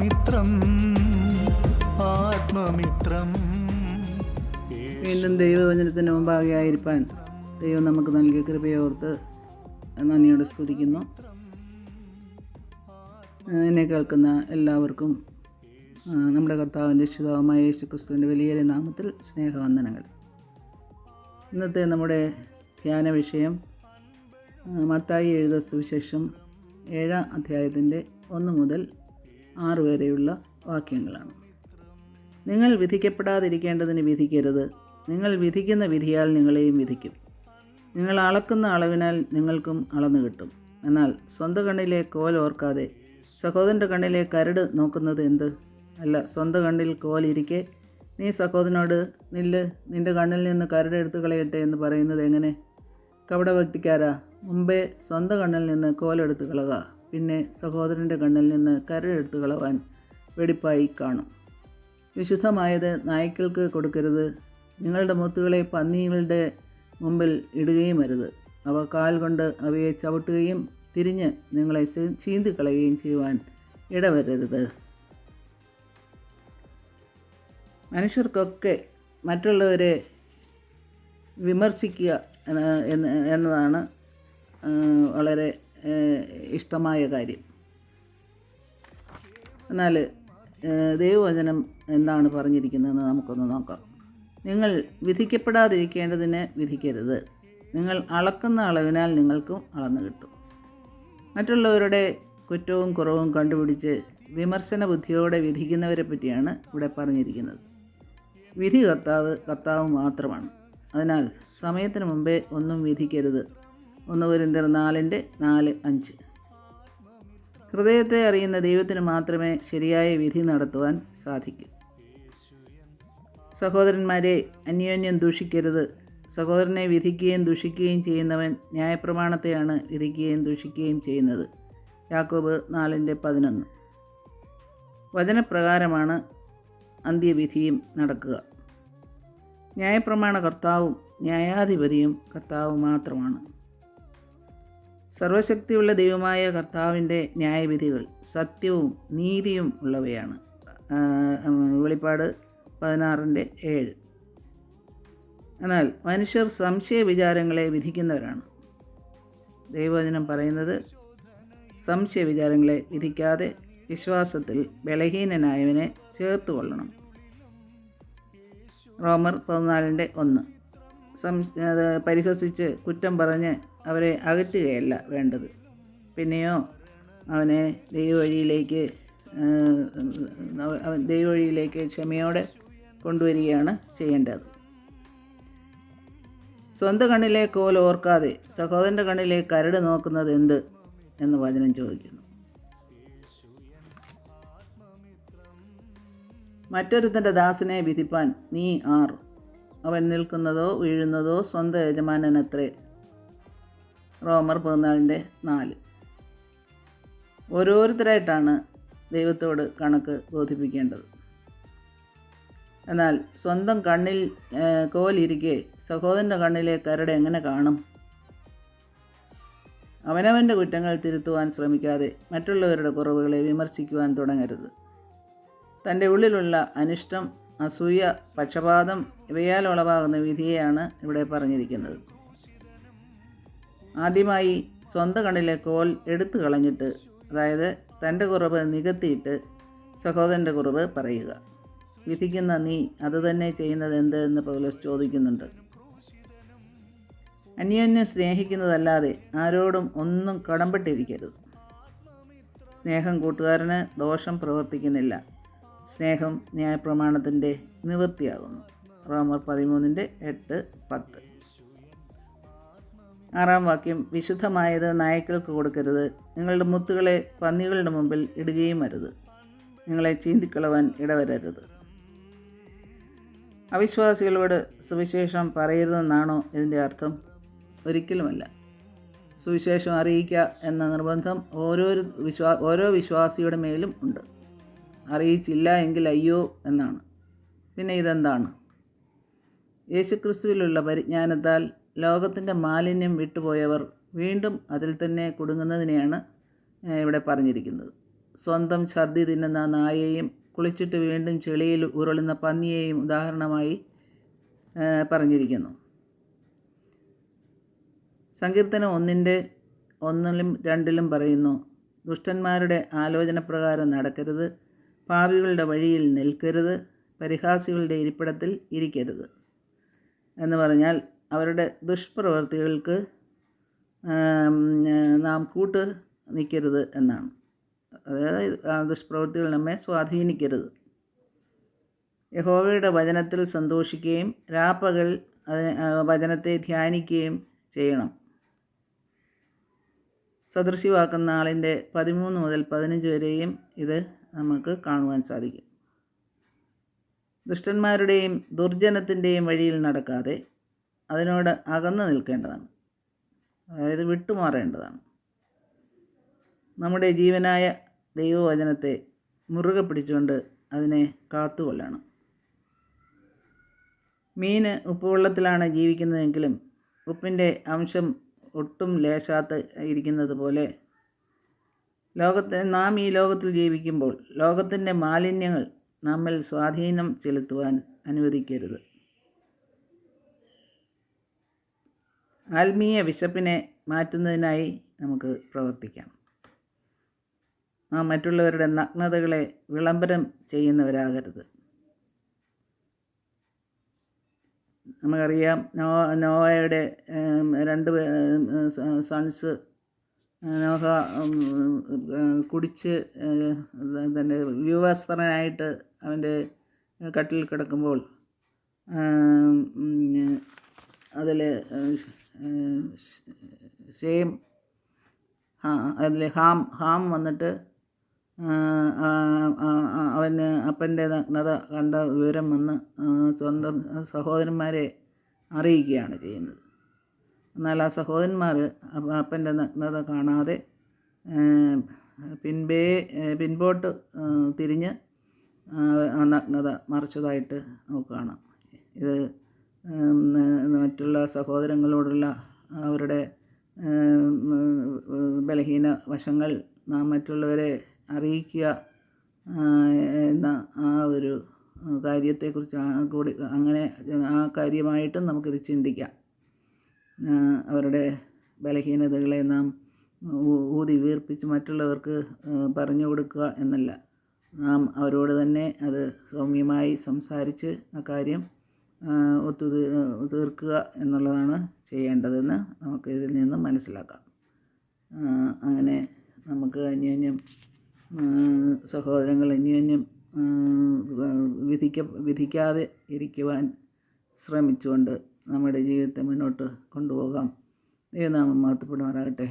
ആത്മമിത്രം ആത്മമിത്രം. വീണ്ടും ദൈവവചനത്തിന് മുമ്പാകെ ആയിരിക്കാൻ ദൈവം നമുക്ക് നൽകിയ കൃപയോർത്ത് നന്ദിയോട് സ്തുതിക്കുന്നു. എന്നെ കേൾക്കുന്ന എല്ലാവർക്കും നമ്മുടെ കർത്താവിന്റെ രക്ഷിതാവുമായ യേശു ക്രിസ്തുവിന്റെ വലിയ നാമത്തിൽ സ്നേഹവന്ദനങ്ങൾ. ഇന്നത്തെ നമ്മുടെ ധ്യാന വിഷയം മത്തായി എഴുത സുവിശേഷം ഏഴാം അധ്യായത്തിന്റെ ഒന്ന് മുതൽ ആറ് വരെയുള്ള വാക്യങ്ങളാണ്. നിങ്ങൾ വിധിക്കപ്പെടാതിരിക്കേണ്ടതിന് വിധിക്കരുത്. നിങ്ങൾ വിധിക്കുന്ന വിധിയാൽ നിങ്ങളെയും വിധിക്കും. നിങ്ങൾ അളക്കുന്ന അളവിനാൽ നിങ്ങൾക്കും അളന്നു കിട്ടും. എന്നാൽ സ്വന്തം കണ്ണിലെ കോൽ ഓർക്കാതെ സഹോദരന്റെ കണ്ണിലെ കരട് നോക്കുന്നത് എന്ത്? അല്ല സ്വന്തം കണ്ണിൽ കോലിരിക്കെ നീ സഹോദരനോട് നില്ല് നിന്റെ കണ്ണിൽ നിന്ന് കരട് എടുത്തു കളയട്ടെ എന്ന് പറയുന്നത് എങ്ങനെ? കപടഭക്തിക്കാരാ. മുമ്പേ സ്വന്തം കണ്ണിൽ നിന്ന് കോലെടുത്ത് കളക. പിന്നെ സഹോദരന്റെ കണ്ണിൽ നിന്ന് കരടെടുത്ത് കളവാൻ വെടിപ്പായി കാണും. വിശുദ്ധമായത് നായ്ക്കൾക്ക് കൊടുക്കരുത്. നിങ്ങളുടെ മുത്തുകളെ പന്നികളുടെ മുമ്പിൽ ഇടുകയും അരുത്. അവ കാൽ കൊണ്ട് അവയെ ചവിട്ടുകയും തിരിഞ്ഞ് നിങ്ങളെ ചീന്തി ചീന്തിക്കളയുകയും ചെയ്യുവാൻ ഇടവരരുത്. മനുഷ്യർക്കൊക്കെ മറ്റുള്ളവരെ വിമർശിക്കുക എന്ന- എന്നതാണ് വളരെ ഇഷ്ടമായ കാര്യം. എന്നാൽ ദൈവവചനം എന്താണ് പറഞ്ഞിരിക്കുന്നതെന്ന് നമുക്കൊന്ന് നോക്കാം. നിങ്ങൾ വിധിക്കപ്പെടാതിരിക്കേണ്ടതിന് വിധിക്കരുത്. നിങ്ങൾ അളക്കുന്ന അളവിനാൽ നിങ്ങൾക്കും അളന്നു കിട്ടും. മറ്റുള്ളവരുടെ കുറ്റവും കുറവും കണ്ടുപിടിച്ച് വിമർശന ബുദ്ധിയോടെ വിധിക്കുന്നവരെ പറ്റിയാണ് ഇവിടെ പറഞ്ഞിരിക്കുന്നത്. വിധി കർത്താവ് കർത്താവ് മാത്രമാണ്. അതിനാൽ സമയത്തിന് മുമ്പേ ഒന്നും വിധിക്കരുത്. ഒന്ന് കുരിന്തർ നാലിന്റെ നാല് അഞ്ച്. ഹൃദയത്തെ അറിയുന്ന ദൈവത്തിന് മാത്രമേ ശരിയായ വിധി നടത്തുവാൻ സാധിക്കൂ. സഹോദരന്മാരെ അന്യോന്യം ദൂഷിക്കരുത്. സഹോദരനെ വിധിക്കുകയും ദൂഷിക്കുകയും ചെയ്യുന്നവൻ ന്യായപ്രമാണത്തെയാണ് വിധിക്കുകയും ദൂഷിക്കുകയും ചെയ്യുന്നത്. യാക്കോബ് നാലിന്റെ പതിനൊന്ന്. വചനപ്രകാരമാണ് അന്ത്യവിധിയും നടക്കുക. ന്യായപ്രമാണ കർത്താവും ന്യായാധിപതിയും കർത്താവ് മാത്രമാണ്. സർവശക്തിയുള്ള ദൈവമായ കർത്താവിന്റെ ന്യായവിധികൾ സത്യവും നീതിയും ഉള്ളവയാണ്. വെളിപ്പാട് പതിനാറിന്റെ ഏഴ്. എന്നാൽ മനുഷ്യർ സംശയ വിചാരങ്ങളെ വിധിക്കുന്നവരാണ്. ദൈവവചനം പറയുന്നത് സംശയ വിചാരങ്ങളെ വിധിക്കാതെ വിശ്വാസത്തിൽ ബലഹീനനായവനെ ചേർത്ത് കൊള്ളണം. റോമർ പതിനാലിന്റെ ഒന്ന്. സം പരിഹസിച്ച് കുറ്റം പറഞ്ഞ് അവരെ അകറ്റുകയല്ല വേണ്ടത്. പിന്നെയോ അവനെ ദൈവവഴിയിലേക്ക് ദൈവവഴിയിലേക്ക് ക്ഷമയോടെ കൊണ്ടുവരികയാണ് ചെയ്യേണ്ടത്. സ്വന്തം കണ്ണിലെ കോൽ ഓർക്കാതെ സഹോദരന്റെ കണ്ണിലെ കരട് നോക്കുന്നത് എന്ത് എന്ന് വചനം ചോദിക്കുന്നു. മറ്റൊരുത്തന്റെ ദാസനെ വിധിപ്പാൻ നീ ആർ. അവൻ നിൽക്കുന്നതോ വീഴുന്നതോ സ്വന്തം യജമാനനത്രേ. റോമർ പതിനാലിന്റെ നാല്. ഓരോരുത്തരായിട്ടാണ് ദൈവത്തോട് കണക്ക് ബോധിപ്പിക്കേണ്ടത്. എന്നാൽ സ്വന്തം കണ്ണിൽ കോലിരിക്കെ സഹോദരന്റെ കണ്ണിലെ കരട് എങ്ങനെ കാണും? അവനവന്റെ കുറ്റങ്ങൾ തിരുത്തുവാൻ ശ്രമിക്കാതെ മറ്റുള്ളവരുടെ കുറവുകളെ വിമർശിക്കുവാൻ തുടങ്ങരുത്. തന്റെ ഉള്ളിലുള്ള അനിഷ്ടം അസൂയ പക്ഷപാതം ഇവയാൽ ഉളവാകുന്ന വിധിയെയാണ് ഇവിടെ പറഞ്ഞിരിക്കുന്നത്. ആദ്യമായി സ്വന്തം കണ്ണിലെ കോൽ എടുത്തു കളഞ്ഞിട്ട് അതായത് തന്റെ കുറവ് നികത്തിയിട്ട് സഹോദരന്റെ കുറവ് പറയുക. വിധിക്കുന്ന നീ അത് തന്നെ ചെയ്യുന്നത് എന്ത് എന്ന് പൗലോസ് ചോദിക്കുന്നുണ്ട്. അന്യോന്യം സ്നേഹിക്കുന്നതല്ലാതെ ആരോടും ഒന്നും കടംപെട്ടിരിക്കരുത് സ്നേഹം കൂട്ടുകാരന് ദോഷം പ്രവർത്തിക്കുന്നില്ല. സ്നേഹം ന്യായപ്രമാണത്തിന്റെ നിവൃത്തിയാകുന്നു. റോമർ പതിമൂന്നിന്റെ എട്ട് പത്ത്. ആറാം വാക്യം വിശുദ്ധമായത് നായ്ക്കൾക്ക് കൊടുക്കരുത്. നിങ്ങളുടെ മുത്തുകളെ പന്നികളുടെ മുമ്പിൽ ഇടുകയും അരുത്. നിങ്ങളെ ചീന്തിക്കളവാൻ ഇടവരരുത്. അവിശ്വാസികളോട് സുവിശേഷം പറയരുതെന്നാണോ ഇതിന്റെ അർത്ഥം? ഒരിക്കലുമല്ല. സുവിശേഷം അറിയിക്കുക എന്ന നിർബന്ധം ഓരോ വിശ്വാ ഓരോ വിശ്വാസിയുടെ മേലും ഉണ്ട്. അറിയിച്ചില്ല എങ്കിൽ അയ്യോ എന്നാണ്. പിന്നെ ഇതെന്താണ്? യേശുക്രിസ്തുവിലുള്ള പരിജ്ഞാനത്താൽ ലോകത്തിന്റെ മാലിന്യം വിട്ടുപോയവർ വീണ്ടും അതിൽ തന്നെ കുടുങ്ങുന്നതിനെയാണ് ഇവിടെ പറഞ്ഞിരിക്കുന്നത്. സ്വന്തം ഛർദി തിന്നുന്ന നായയെയും കുളിച്ചിട്ട് വീണ്ടും ചെളിയിൽ ഉരുളുന്ന പന്നിയെയും ഉദാഹരണമായി പറഞ്ഞിരിക്കുന്നു. സങ്കീർത്തനം ഒന്നിന്റെ ഒന്നിലും രണ്ടിലും പറയുന്നു ദുഷ്ടന്മാരുടെ ആലോചന പ്രകാരം നടക്കരുത് പാവികളുടെ വഴിയിൽ നിൽക്കരുത് പരിഹാസികളുടെ ഇരിപ്പിടത്തിൽ ഇരിക്കരുത് എന്ന് പറഞ്ഞാൽ അവരുടെ ദുഷ്പ്രവർത്തികൾക്ക് നാം കൂട്ട് നിൽക്കരുത് എന്നാണ്. അതായത് ആ ദുഷ്പ്രവൃത്തികൾ നമ്മെ സ്വാധീനിക്കരുത്. യഹോവയുടെ വചനത്തിൽ സന്തോഷിക്കുകയും രാപ്പകൽ വചനത്തെ ധ്യാനിക്കുകയും ചെയ്യണം. സദൃശ്യവാക്കുന്ന ആളിന്റെ പതിമൂന്ന് മുതൽ പതിനഞ്ച് വരെയും ഇത് നമുക്ക് കാണുവാൻ സാധിക്കും. ദുഷ്ടന്മാരുടെയും ദുർജനത്തിന്റെയും വഴിയിൽ നടക്കാതെ അതിനോട് അകന്നു നിൽക്കേണ്ടതാണ്. അതായത് വിട്ടുമാറേണ്ടതാണ്. നമ്മുടെ ജീവനായ ദൈവവചനത്തെ മുറുകെ പിടിച്ചുകൊണ്ട് അതിനെ കാത്തുകൊള്ളണം. മീന് ഉപ്പുവെള്ളത്തിലാണ് ജീവിക്കുന്നതെങ്കിലും ഉപ്പിന്റെ അംശം ഒട്ടും ലേശാത്ത ഇരിക്കുന്നത് പോലെ ലോകത്തെ നാം ഈ ലോകത്തിൽ ജീവിക്കുമ്പോൾ ലോകത്തിന്റെ മാലിന്യങ്ങൾ നമ്മിൽ സ്വാധീനം ചെലുത്തുവാൻ അനുവദിക്കരുത്. ആത്മീയ വിശപ്പിനെ മാറ്റുന്നതിനായി നമുക്ക് പ്രവർത്തിക്കാം. നാം മറ്റുള്ളവരുടെ നഗ്നതകളെ വിളംബരം ചെയ്യുന്നവരാകരുത്. നമുക്കറിയാം നോ നോവയുടെ രണ്ട് സൺസ് നോഹ കുടിച്ച് തന്റെ വിവസ്ത്രനായിട്ട് അവന്റെ കട്ടിൽ കിടക്കുമ്പോൾ അതിൽ സെയിം അല്ലെ ഹാം ഹാം വന്നിട്ട് അവന് അപ്പന്റെ നഗ്നത കണ്ട വിവരം വന്ന് സ്വന്തം സഹോദരന്മാരെ അറിയിക്കുകയാണ് ചെയ്യുന്നത്. എന്നാൽ ആ സഹോദരന്മാർ അപ്പന്റെ നഗ്നത കാണാതെ പിൻപേ പിൻപോട്ട് തിരിഞ്ഞ് ആ, നഗ്നത മറച്ചതായിട്ട് നമുക്ക് കാണാം. ഇത് മറ്റുള്ള സഹോദരങ്ങളോടുള്ള അവരുടെ ബലഹീന വശങ്ങൾ നാം മറ്റുള്ളവരെ അറിയിക്കുക എന്ന ആ ഒരു കാര്യത്തെക്കുറിച്ച് കൂടി അങ്ങനെ ആ കാര്യമായിട്ടും നമുക്കിത് ചിന്തിക്കാം. അവരുടെ ബലഹീനതകളെ നാം ഊതി വീർപ്പിച്ച് മറ്റുള്ളവർക്ക് പറഞ്ഞു കൊടുക്കുക എന്നല്ല. നാം അവരോട് തന്നെ അത് സൗമ്യമായി സംസാരിച്ച് ആ കാര്യം ഒത്തു തീർക്കുക എന്നുള്ളതാണ് ചെയ്യേണ്ടതെന്ന് നമുക്ക് ഇതിൽ നിന്ന് മനസ്സിലാക്കാം. അങ്ങനെ നമുക്ക് അന്യോന്യം സഹോദരങ്ങൾ അന്യോന്യം വിധിക്ക വിധിക്കാതെ ഇരിക്കുവാൻ ശ്രമിച്ചുകൊണ്ട് നമ്മുടെ ജീവിതത്തെ മുന്നോട്ട് കൊണ്ടുപോകാം. ദൈവനാമം മഹത്വപ്പെടുമാറാകട്ടെ.